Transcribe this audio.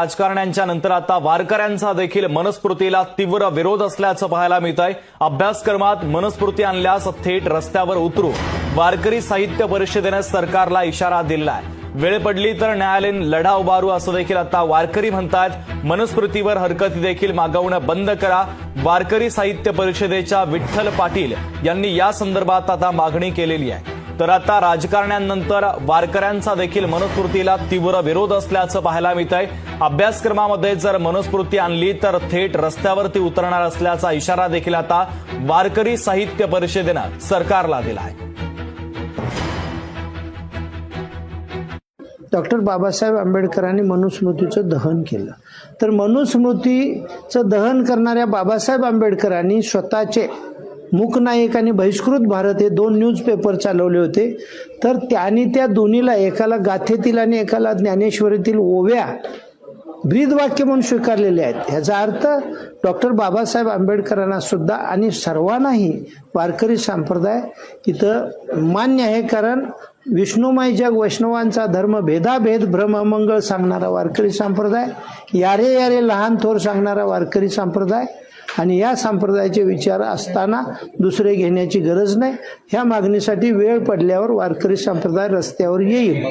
राजकारण्यांच्या नंतर आता वारकऱ्यांचा देखील मनस्फूर्तीला तीव्र विरोध असल्याचं पाहायला मिळत आहे अभ्यासक्रमात मनस्फूर्ती आणल्यास थेट रस्त्यावर उतरू. वारकरी साहित्य परिषदेनं सरकारला इशारा दिलाय. आहे वेळ पडली तर न्यायालयीन लढा उभारू असं देखील आता वारकरी म्हणतात मनस्मृतीवर हरकती देखील मागवणं बंद करा. वारकरी साहित्य परिषदेच्या विठ्ठल पाटील यांनी या संदर्भात आता मागणी केलेली आहे. तर आता राजकारण्यांनंतर वारकऱ्यांचा देखील मनस्फूर्तीला तीव्र विरोध असल्याचं पाहायला मिळत आहे अभ्यासक्रमामध्ये जर मनस्फूर्ती आणली तर थेट रस्त्यावरती उतरणार असल्याचा इशारा देखील आता वारकरी साहित्य परिषदेनं सरकारला दिला आहे. डॉक्टर बाबासाहेब आंबेडकरांनी मनुस्मृतीचं दहन केलं. तर मनुस्मृतीचं दहन करणाऱ्या बाबासाहेब आंबेडकरांनी स्वतःचे मूकनायक आणि बहिष्कृत भारत हे दोन न्यूजपेपर चालवले होते. तर त्यांनी त्या दोन्हीला एकाला गाथेतील आणि एकाला ज्ञानेश्वरीतील ओव्या ब्रीदवाक्य म्हणून स्वीकारलेले आहेत. ह्याचा अर्थ डॉक्टर बाबासाहेब आंबेडकरांना सुद्धा आणि सर्वांनाही वारकरी संप्रदाय इथं मान्य आहे. कारण विष्णुमय जग वैष्णवांचा धर्म भेदाभेद भ्रममंगळ सांगणारा वारकरी संप्रदाय यारे यारे लहान थोर सांगणारा वारकरी संप्रदाय आणि या संप्रदायाचे विचार असताना दुसरे घेण्याची गरज नाही. ह्या मागणीसाठी वेळ पडल्यावर वारकरी संप्रदाय रस्त्यावर येईल.